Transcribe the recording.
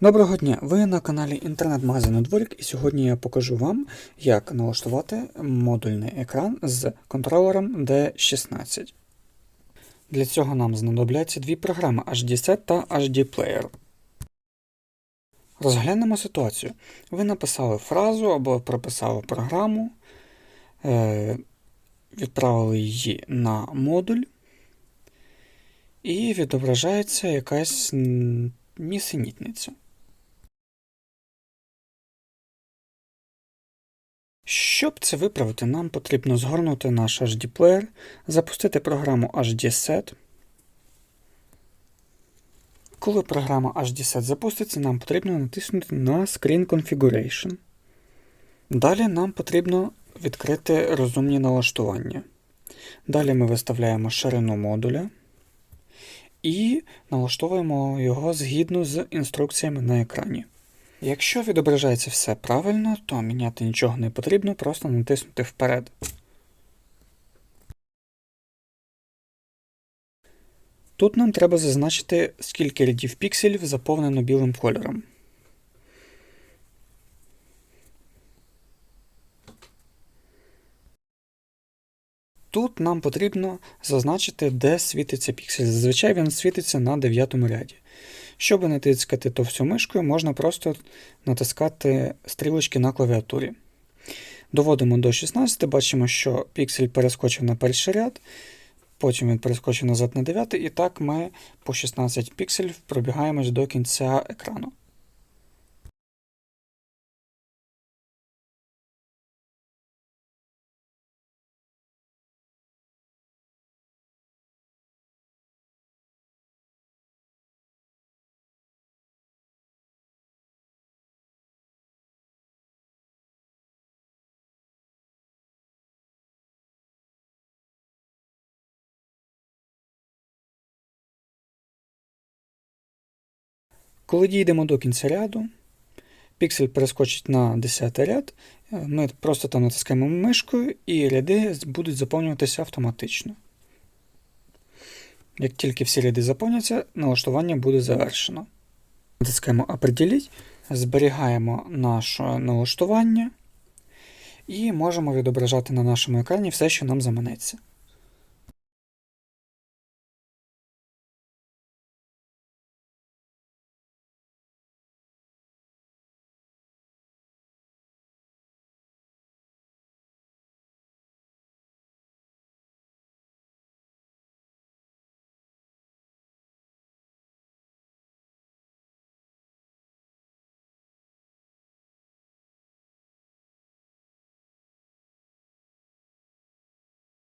Доброго дня! Ви на каналі інтернет-магазину Дворік, і сьогодні я покажу вам, як налаштувати модульний екран з контролером D16. Для цього нам знадобляться дві програми HDSet та HD Player. Розглянемо ситуацію. Ви написали фразу або прописали програму, е, відправили її на модуль, і відображається якась нісенітниця. Щоб це виправити, нам потрібно згорнути наш HD Player, запустити програму HDSet. Коли програма HDSet запуститься, нам потрібно натиснути на Screen Configuration. Далі нам потрібно відкрити розумні налаштування. Далі ми виставляємо ширину модуля і налаштовуємо його згідно з інструкціями на екрані. Якщо відображається все правильно, то міняти нічого не потрібно, просто натиснути вперед. Тут нам треба зазначити, скільки рядів пікселів заповнено білим кольором. Тут нам потрібно зазначити, де світиться піксель. Зазвичай він світиться на 9 ряді. Щоб не тискати то всю мишкою, можна просто натискати стрілочки на клавіатурі. Доводимо до 16, бачимо, що піксель перескочив на перший ряд, потім він перескочив назад на 9, і так ми по 16 пікселів пробігаємось до кінця екрану. Коли дійдемо до кінця ряду, піксель перескочить на 10 ряд, ми просто там натискаємо мишкою і ряди будуть заповнюватися автоматично. Як тільки всі ряди заповняться, налаштування буде завершено. Натискаємо «Определіть», зберігаємо наше налаштування і можемо відображати на нашому екрані все, що нам заманеться.